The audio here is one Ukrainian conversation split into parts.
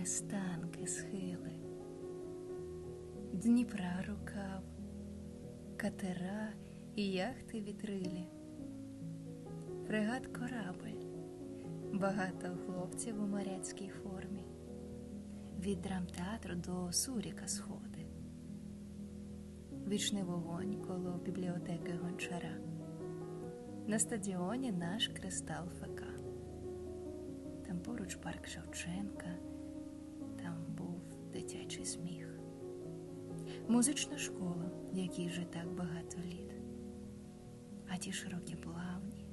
перестанки схили, Дніпра рукав, катера і яхти вітрилі, фрегат корабль, багато хлопців у моряцькій формі, від драмтеатру до Суріка сходи, вічний вогонь коло бібліотеки гончара, на стадіоні наш кристал ФК. Там поруч парк Шевченка, дитячий сміх. Музична школа, якій вже так багато літ. А ті широкі плавні,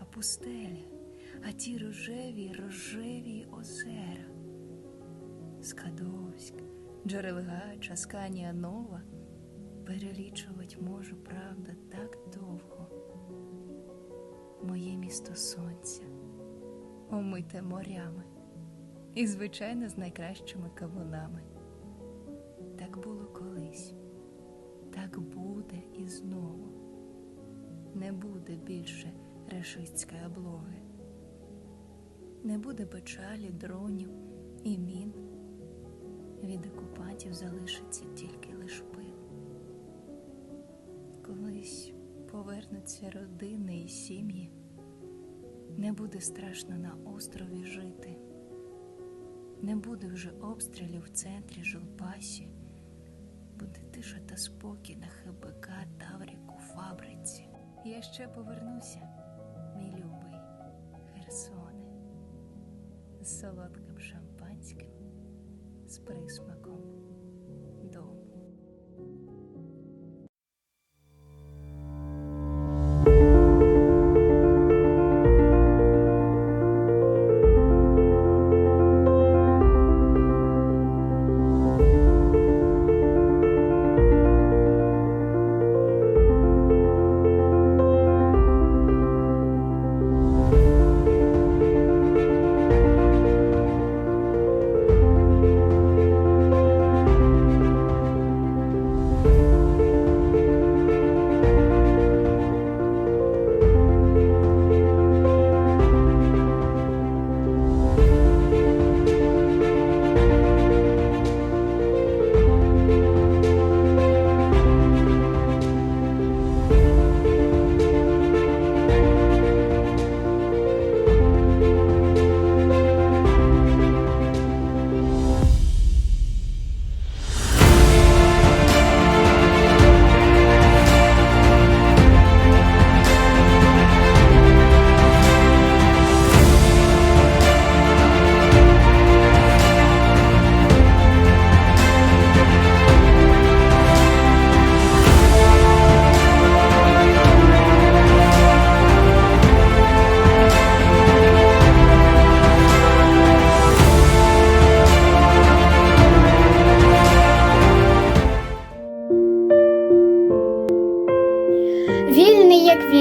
а пустелі, а ті рожеві, рожеві озера. Скадовськ, Джерелгач, Асканія Нова перелічувати можу, правда, так довго. Моє місто сонця омите морями і, звичайно, з найкращими кавунами. Так було колись, так буде і знову. Не буде більше рашистської облоги, не буде печалі, дронів і мін. Від окупантів залишиться тільки лиш пил. Колись повернуться родини і сім'ї. Не буде страшно на острові жити, не буде вже обстрілів в центрі Жилпасі, буде тиша та спокій на ХБК, Тавріку, фабриці. Я ще повернуся, мій любий Херсоне, з солодким шампанським, з присмаком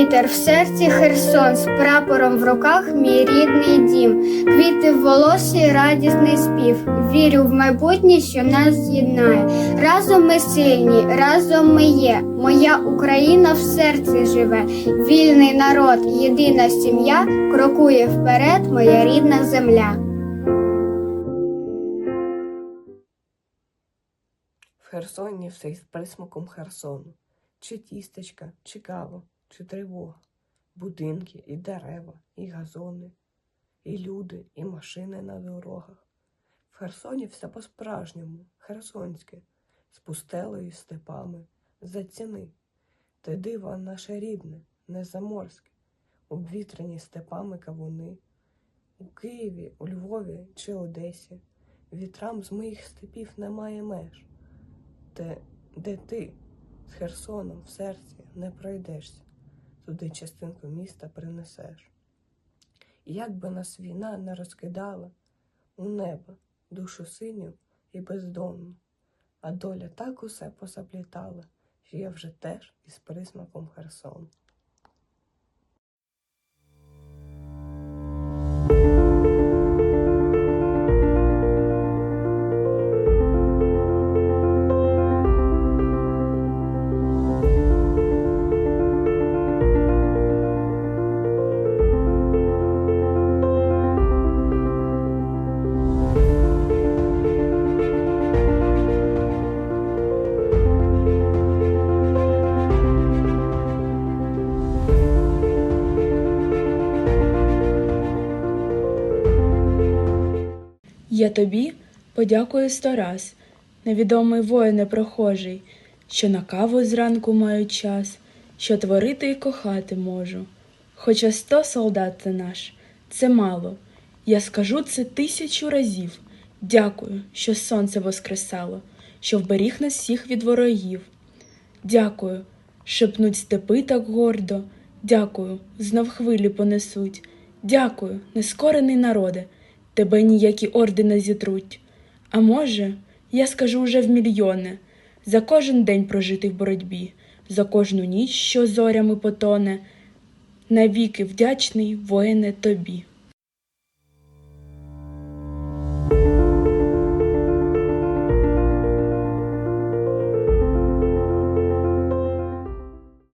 вітер, в серці Херсон, з прапором в руках мій рідний дім, квіти в волосі, радісний спів. Вірю в майбутнє, що нас з'єднає. Разом ми сильні, разом ми є. Моя Україна в серці живе. Вільний народ, єдина сім'я, крокує вперед, моя рідна земля. В Херсоні все із присмаком Херсону. Чи тістечка, чи кава, чи тривога. Будинки і дерева, і газони, і люди, і машини на дорогах. В Херсоні все по-справжньому, херсонське, з пустелею і степами, заціни. Те диво наше рідне, не заморське, обвітряні степами кавуни. У Києві, у Львові чи Одесі вітрам з моїх степів немає меж. Те, де ти з Херсоном в серці не пройдешся, туди частинку міста принесеш. Як би нас війна не розкидала у небо душу синю і бездомну, а доля так усе посаплітала, що я вже теж із присмаком Херсону. Я тобі подякую сто раз, невідомий воїне прохожий, що на каву зранку маю час, що творити і кохати можу. Хоча сто солдат це наш, це мало. Я скажу це тисячу разів. Дякую, що сонце воскресало, що вберіг нас всіх від ворогів. Дякую, шепнуть степи так гордо. Дякую, знов хвилі понесуть. Дякую, нескорений народе, тебе ніякі орди не зітруть. А може, я скажу уже в мільйони за кожен день прожитий в боротьбі, за кожну ніч, що зорями потоне. Навіки вдячний, воїне, тобі.